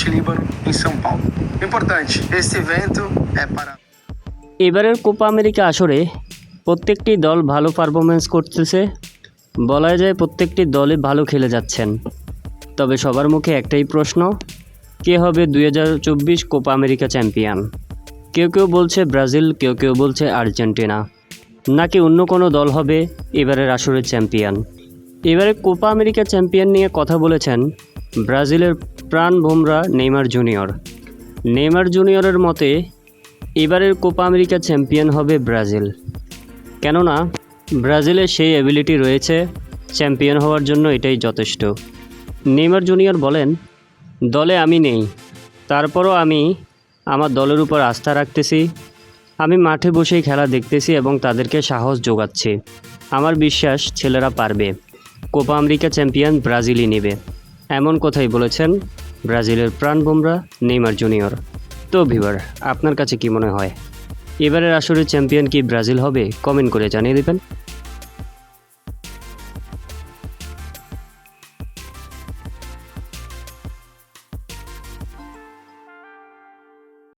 Fonte Líbano, em São Paulo. Importante, esse evento é para এবারের Copa America আসরে প্রত্যেকটি দল ভালো পারফরমেন্স করতেছে। বলা যায় প্রত্যেকটি দলে ভালো খেলে যাচ্ছেন। তবে সবার মুখে একটাই প্রশ্ন কে হবে দু হাজার চব্বিশ কোপা আমেরিকা চ্যাম্পিয়ন কেউ কেউ বলছে ব্রাজিল কেউ কেউ বলছে আর্জেন্টিনা। নাকি অন্য কোনো দল হবে এবারের আসরের চ্যাম্পিয়ন এবারে কোপা আমেরিকা চ্যাম্পিয়ন নিয়ে কথা বলেছেন ব্রাজিলের প্রাণ ভোমরা নেইমার জুনিয়র। নেইমার জুনিয়রের মতে, এবারের কোপা আমেরিকা চ্যাম্পিয়ন হবে ব্রাজিল। কেননা ব্রাজিলের সেই অ্যাবিলিটি রয়েছে, চ্যাম্পিয়ন হওয়ার জন্য এটাই যথেষ্ট। নেইমার জুনিয়র বলেন, দলে আমি নেই, তারপরও আমি আমার দলের উপর আস্থা রাখতেছি, আমি মাঠে বসেই খেলা দেখতেছি এবং তাদেরকে সাহস যোগাচ্ছি। আমার বিশ্বাস ছেলেরা পারবে। কোপা আমেরিকা চ্যাম্পিয়ন ব্রাজিলই নেবে। এমন কথাই বলেছেন ব্রাজিলের প্রাণ বোমরা নেইমার জুনিয়র। তো ভিভার আপনার কাছে কি মনে হয়? এবারের আসরে চ্যাম্পিয়ন কি ব্রাজিল হবে? কমেন্ট করে জানিয়ে দেবেন।